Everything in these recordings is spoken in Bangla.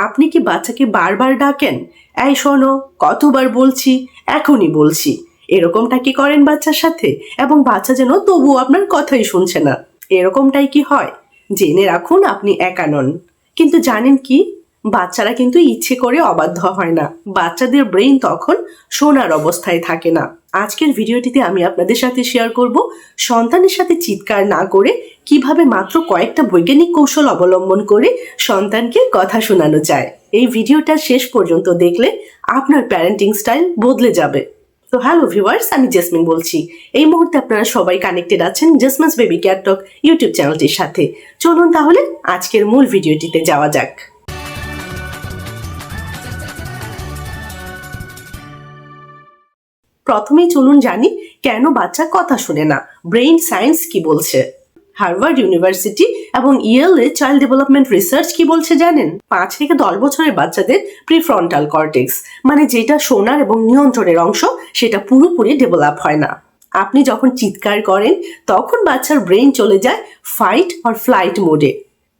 আপনি কি বাচ্চাকে বারবার ডাকেন? এই শোনো, কতবার বলছি, এখনই বলছি। এরকমটা কি করেন বাচ্চার সাথে? এবং বাচ্চা যেন তবুও আপনার কথাই শুনছে না। এরকমটাই কি হয়? জেনে রাখুন আপনি একা নন। কিন্তু জানেন কি? বাচ্চারা কিন্তু ইচ্ছে করে অবাধ্য হয় না। বাচ্চাদের ব্রেইন তখন শোনার অবস্থায় থাকে না। আজকের ভিডিওটিতে আমি আপনাদের সাথে শেয়ার করব সন্তানের সাথে চিৎকার না করে কীভাবে মাত্র কয়েকটা বৈজ্ঞানিক কৌশল অবলম্বন করে সন্তানকে কথা শোনানো যায়। এই ভিডিওটা শেষ পর্যন্ত দেখলে আপনার প্যারেন্টিং স্টাইল বদলে যাবে। তো হ্যালো ভিউয়ার্স আমি জেসমিন বলছি। এই মুহূর্তে আপনারা সবাই কানেক্টেড আছেন জেসমাস বেবি ক্যাটটক ইউটিউব চ্যানেলটির সাথে। চলুন তাহলে আজকের মূল ভিডিওটিতে যাওয়া যাক। প্রথমেই চলুন জানি কেন বাচ্চা কথা শুনে না। ব্রেইন সায়েন্স কি বলছে? হার্ভার্ড ইউনিভার্সিটি এবং ইয়েলে চাইল্ড ডেভেলপমেন্ট রিসার্চ কি বলছে জানেন? পাঁচ থেকে দশ বছরের বাচ্চাদের প্রিফ্রন্টাল কর্টেক্স মানে যেটা শোনার এবং নিয়ন্ত্রণের অংশ, সেটা পুরোপুরি ডেভেলপ হয় না। আপনি যখন চিৎকার করেন, তখন বাচ্চার ব্রেইন চলে যায় ফাইট আর ফ্লাইট মোডে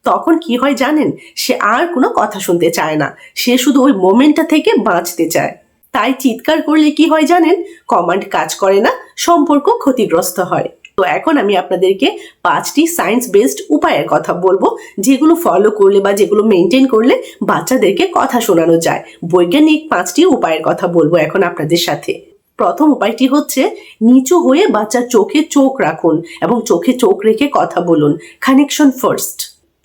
তখন কি হয় জানেন? সে আর কোনো কথা শুনতে চায় না। সে শুধু ওই মোমেন্টটা থেকে বাঁচতে চায়। তাই চিৎকার করলে কি হয় জানেন? কমান্ড কাজ করে না, সম্পর্ক ক্ষতিগ্রস্ত হয়। তো এখন আমি আপনাদেরকে পাঁচটি সায়েন্স বেসড উপায়ের কথা বলব, যেগুলো ফলো করলে বা যেগুলো মেনটেন করলে বাচ্চাদেরকে কথা শোনানো যায়। বৈজ্ঞানিক পাঁচটি উপায়ের কথা বলব এখন আপনাদের সাথে। প্রথম উপায়টি হচ্ছে, নিচু হয়ে বাচ্চার চোখে চোখ রাখুন এবং চোখে চোখ রেখে কথা বলুন। কানেকশন ফার্স্ট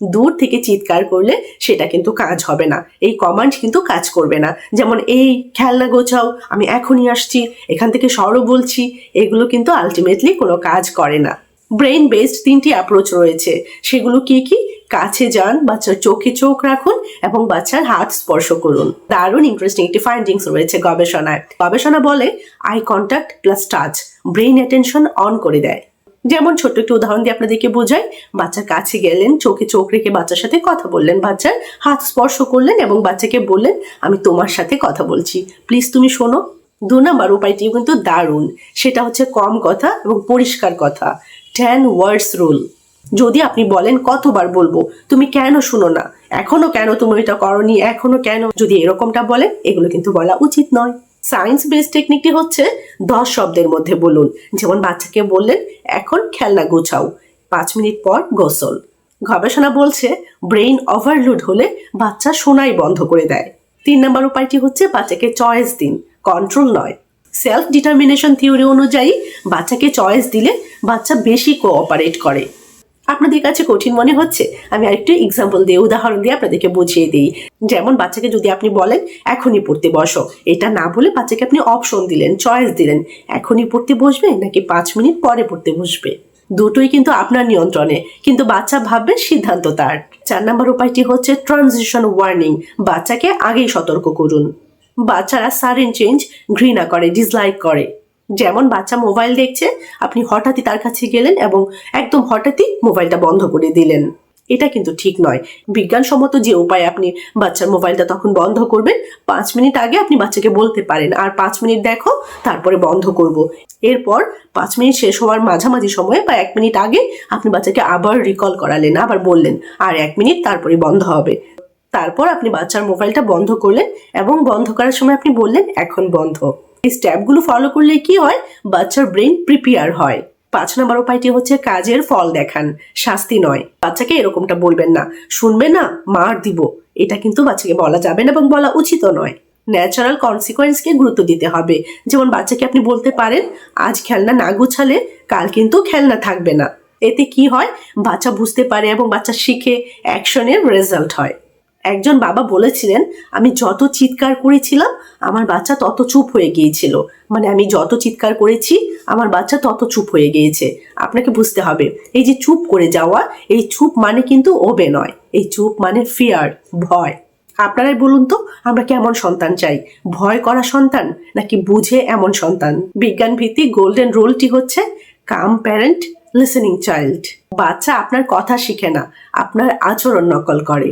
দূর থেকে চিৎকার করলে সেটা কিন্তু কাজ হবে না। এই কমান্ড কিন্তু কাজ করবে না। যেমন, এই, খেলনা গোছাও, আমি এখনই আসছি, এখান থেকে সরো বলছি। এগুলো কিন্তু আলটিমেটলি কোনো কাজ করে না। ব্রেইন বেসড তিনটি অ্যাপ্রোচ রয়েছে। সেগুলো কি কি? কাছে যান, বাচ্চার চোখে চোখ রাখুন এবং বাচ্চার হাত স্পর্শ করুন। দারুণ ইন্টারেস্টিং একটি ফাইন্ডিংস রয়েছে গবেষণায়। গবেষণা বলে eye contact plus touch brain attention on করে দেয়। যেমন ছোট্ট একটু উদাহরণ দিয়ে আপনাদেরকে বোঝাই বাচ্চার কাছে গেলেন, চোখে চোখ রেখে বাচ্চার সাথে কথা বললেন বাচ্চার হাত স্পর্শ করলেন এবং বাচ্চাকে বললেন, আমি তোমার সাথে কথা বলছি। প্লিজ তুমি শোনো, দু নম্বর উপায়টিও কিন্তু দারুণ। সেটা হচ্ছে কম কথা এবং পরিষ্কার কথা। টেন ওয়ার্ডস রুল যদি আপনি বলেন, কতবার বলব? তুমি কেন শুনো না? এখনও কেন তুমি এটা করনি? এখনও কেন? যদি এরকমটা বলেন, এগুলো কিন্তু বলা উচিত নয়। সায়েন্স বেসড টেকনিকটি হচ্ছে দশ শব্দের মধ্যে বলুন। যেমন বাচ্চাকে বললেন, এখন খেলনা গোছাও। পাঁচ মিনিট পর গোসল। গবেষণা বলছে, ব্রেইন ওভারলোড হলে বাচ্চা শোনাই বন্ধ করে দেয়। তিন নম্বর উপায়টি হচ্ছে, বাচ্চাকে চয়েস দিন, কন্ট্রোল নয়। সেলফ ডিটারমিনেশন থিওরি অনুযায়ী, বাচ্চাকে চয়েস দিলে বাচ্চা বেশি কোঅপারেট করে। আপনাদের কাছে কঠিন মনে হচ্ছে? আমি আরেকটু এক্সাম্পল দিয়ে, উদাহরণ দিয়ে আপনাদেরকে বুঝিয়ে দিই। যেমন বাচ্চাকে যদি আপনি বলেন, এখনই পড়তে বসো। এটা না বলে বাচ্চাকে আপনি অপশন দিলেন চয়েস দিলেন। এখনই পড়তে বসবে নাকি পাঁচ মিনিট পরে পড়তে বসবে? দুটোই কিন্তু আপনার নিয়ন্ত্রণে। কিন্তু বাচ্চা ভাববে সিদ্ধান্ত তার। চার নম্বর উপায়টি হচ্ছে ট্রানজিশন ওয়ার্নিং বাচ্চাকে আগেই সতর্ক করুন। বাচ্চারা সারেন চেঞ্জ ঘৃণা করে ডিসলাইক করে। যেমন বাচ্চা মোবাইল দেখছে, আপনি হঠাৎই তার কাছে গেলেন এবং একদম হঠাৎই মোবাইলটা বন্ধ করে দিলেন। এটা কিন্তু ঠিক নয়। বিজ্ঞানসম্মত যে উপায় আপনি বাচ্চার মোবাইলটা তখন বন্ধ করবেন, পাঁচ মিনিট আগে আপনি বাচ্চাকে বলতে পারেন, আর পাঁচ মিনিট দেখো, তারপরে বন্ধ করব। এরপর পাঁচ মিনিট শেষ হওয়ার মাঝামাঝি সময়ে বা এক মিনিট আগে আপনি বাচ্চাকে আবার রিকল করালেন, আবার বললেন, আর এক মিনিট, তারপরে বন্ধ হবে। তারপর আপনি বাচ্চার মোবাইলটা বন্ধ করলেন এবং বন্ধ করার সময় আপনি বললেন, এখন বন্ধ। এই স্টেপগুলো ফলো করলে কি হয়? বাচ্চার ব্রেন প্রিপেয়ার হয়। পাঁচ নম্বর উপায়টি হচ্ছে কাজের ফল দেখান, শাস্তি নয়। বাচ্চাকে এরকমটা বলবেন না, শুনবে না, মার দিব। এটা কিন্তু বাচ্চাকে বলা যাবে না এবং বলা উচিত নয়। ন্যাচারাল কনসিকোয়েন্সকে গুরুত্ব দিতে হবে। যেমন বাচ্চাকে আপনি বলতে পারেন, আজ খেলনা না গুছালে কাল কিন্তু খেলনা থাকবে না। এতে কি হয়? বাচ্চা বুঝতে পারে এবং বাচ্চা শিখে অ্যাকশনের রেজাল্ট হয়। একজন বাবা বলেছিলেন, আমি যত চিৎকার করেছিলাম, আমার বাচ্চা তত চুপ হয়ে গিয়েছিল। মানে আমি যত চিৎকার করেছি, আমার বাচ্চা তত চুপ হয়ে গিয়েছে। আপনাকে বুঝতে হবে, এই যে চুপ করে যাওয়া, এই চুপ মানে কিন্তু ওবে নয় এই চুপ মানে ফিয়ার ভয়। আপনারাই বলুন তো, আমরা কেমন সন্তান চাই? ভয় করা সন্তান, নাকি বুঝে এমন সন্তান? বিজ্ঞান ভিত্তিক গোল্ডেন রুলটি হচ্ছে কাম প্যারেন্ট লিসেনিং চাইল্ড বাচ্চা আপনার কথা শিখে না, আপনার আচরণ নকল করে।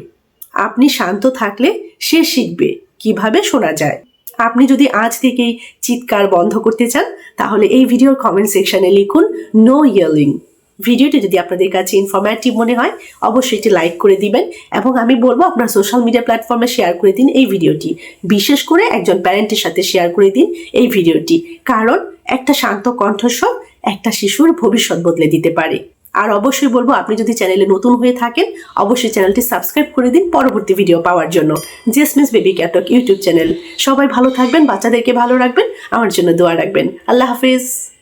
আপনি শান্ত থাকলে সে শিখবে কীভাবে শোনা যায়। আপনি যদি আজ থেকেই চিৎকার বন্ধ করতে চান, তাহলে এই ভিডিওর কমেন্ট সেকশনে লিখুন নো ইয়ারলিং ভিডিওটি যদি আপনাদের কাছে ইনফরমেটিভ মনে হয়, অবশ্যই এটি লাইক করে দিবেন এবং আমি বলব আপনার সোশ্যাল মিডিয়া প্ল্যাটফর্মে শেয়ার করে দিন এই ভিডিওটি। বিশেষ করে একজন প্যারেন্টের সাথে শেয়ার করে দিন এই ভিডিওটি। কারণ একটা শান্ত কণ্ঠস্বর একটা শিশুর ভবিষ্যৎ বদলে দিতে পারে। আর অবশ্যই বলব, আপনি যদি চ্যানেলে নতুন হয়ে থাকেন, অবশ্যই চ্যানেলটি সাবস্ক্রাইব করে দিন পরবর্তী ভিডিও পাওয়ার জন্য। জেসমিস বেবি ক্যাটক ইউটিউব চ্যানেল। সবাই ভালো থাকবেন, বাচ্চাদেরকে ভালো রাখবেন, আমার জন্য দোয়া রাখবেন। আল্লাহ হাফিজ।